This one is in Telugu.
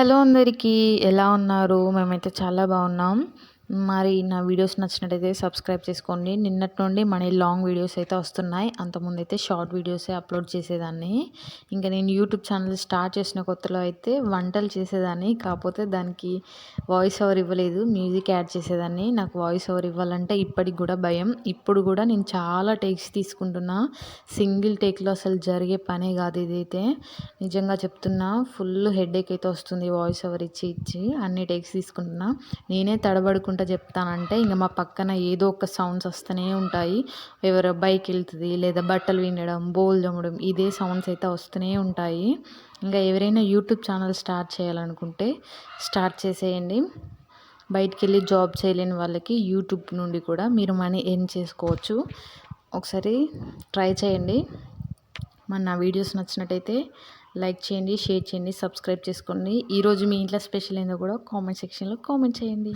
హలో అందరికీ ఎలా ఉన్నారు? మేమైతే చాలా బాగున్నాం. మరి నా వీడియోస్ నచ్చినట్టయితే సబ్స్క్రైబ్ చేసుకోండి. నిన్నటి నుండి మన లాంగ్ వీడియోస్ అయితే వస్తున్నాయి. అంతకుముందు అయితే షార్ట్ వీడియోసే అప్లోడ్ చేసేదాన్ని. ఇంకా నేను యూట్యూబ్ ఛానల్ స్టార్ట్ చేసిన కొత్తలో అయితే వంటలు చేసేదాన్ని. కాకపోతే దానికి వాయిస్ ఓవర్ ఇవ్వలేదు. మ్యూజిక్ యాడ్ చేసేదాన్ని. నాకు వాయిస్ ఓవర్ ఇవ్వాలంటే ఇప్పటికి కూడా భయం. ఇప్పుడు కూడా నేను చాలా టేక్స్ తీసుకుంటున్నా. సింగిల్ టేక్లో అసలు జరిగే పనే కాదు ఇదైతే. నిజంగా చెప్తున్నా ఫుల్ హెడేక్ అయితే వస్తుంది వాయిస్ ఓవర్ ఇచ్చి ఇచ్చి అన్ని టేక్స్ తీసుకుంటున్నా. నేనే తడబడుకుంటా చెప్తానంటే ఇంకా మా పక్కన ఏదో ఒక సౌండ్స్ వస్తూనే ఉంటాయి. ఎవరో బైక్ వెళ్తుంది లేదా బట్టలు వినడం బోల్ తోమడం ఇదే సౌండ్స్ అయితే వస్తూనే ఉంటాయి. ఇంకా ఎవరైనా యూట్యూబ్ ఛానల్ స్టార్ట్ చేయాలనుకుంటే స్టార్ట్ చేసేయండి. బయటికి వెళ్ళి జాబ్ చేయలేని వాళ్ళకి యూట్యూబ్ నుండి కూడా మీరు మనీ ఎర్న్ చేసుకోవచ్చు. ఒకసారి ట్రై చేయండి. మన నా వీడియోస్ నచ్చినట్టయితే లైక్ చేయండి షేర్ చేయండి సబ్స్క్రైబ్ చేసుకోండి. ఈరోజు మీ ఇంట్లో స్పెషల్ ఏందో కూడా కామెంట్ సెక్షన్లో కామెంట్ చేయండి.